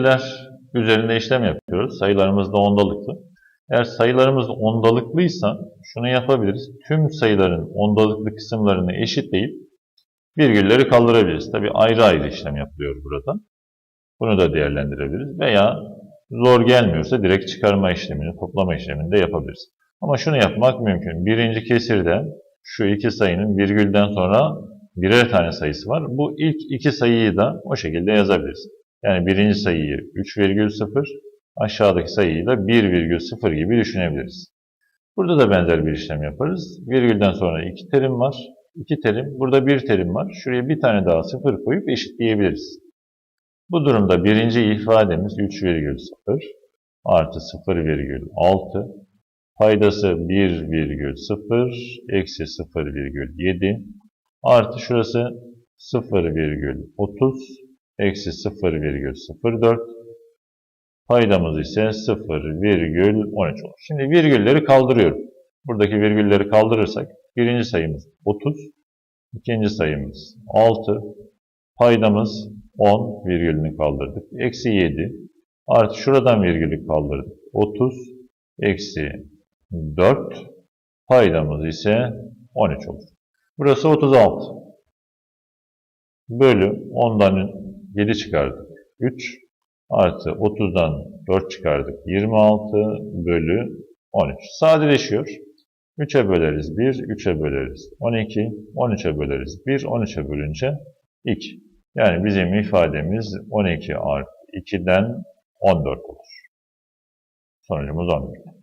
kesirler üzerinde işlem yapıyoruz. Sayılarımız da ondalıklı. Eğer sayılarımız ondalıklıysa şunu yapabiliriz. Tüm sayıların ondalıklı kısımlarını eşitleyip virgülleri kaldırabiliriz. Tabi ayrı ayrı işlem yapılıyor burada. Bunu da değerlendirebiliriz. Veya zor gelmiyorsa direkt çıkarma işlemini, toplama işlemini de yapabiliriz. Ama şunu yapmak mümkün. Birinci kesirde şu iki sayının virgülden sonra birer tane sayısı var. Bu ilk iki sayıyı da o şekilde yazabiliriz. Yani birinci sayıyı 3,0, aşağıdaki sayıyı da 1,0 gibi düşünebiliriz. Burada da benzer bir işlem yaparız. Virgülden sonra iki terim var. İki terim. Burada bir terim var. Şuraya bir tane daha sıfır koyup eşitleyebiliriz. Bu durumda birinci ifademiz 3,0 artı 0,6 paydası 1,0 eksi 0,7 artı şurası 0,30 eksi 0,04 paydamız ise 0,13 olur. Şimdi virgülleri kaldırıyorum. Buradaki virgülleri kaldırırsak birinci sayımız 30, ikinci sayımız 6, paydamız 10 virgülünü kaldırdık. Eksi 7 artı şuradan virgülü kaldırdık. 30 eksi 4 paydamız ise 13 olur. Burası 36. Bölü 10'dan 7 çıkardık. 3 artı 30'dan 4 çıkardık. 26 bölü 13. Sadeleşiyor. 3'e böleriz 1, 3'e böleriz 12, 13'e böleriz 1, 13'e bölünce 2. Yani bizim ifademiz 12 artı 2'den 14 olur. Sonucumuz 11.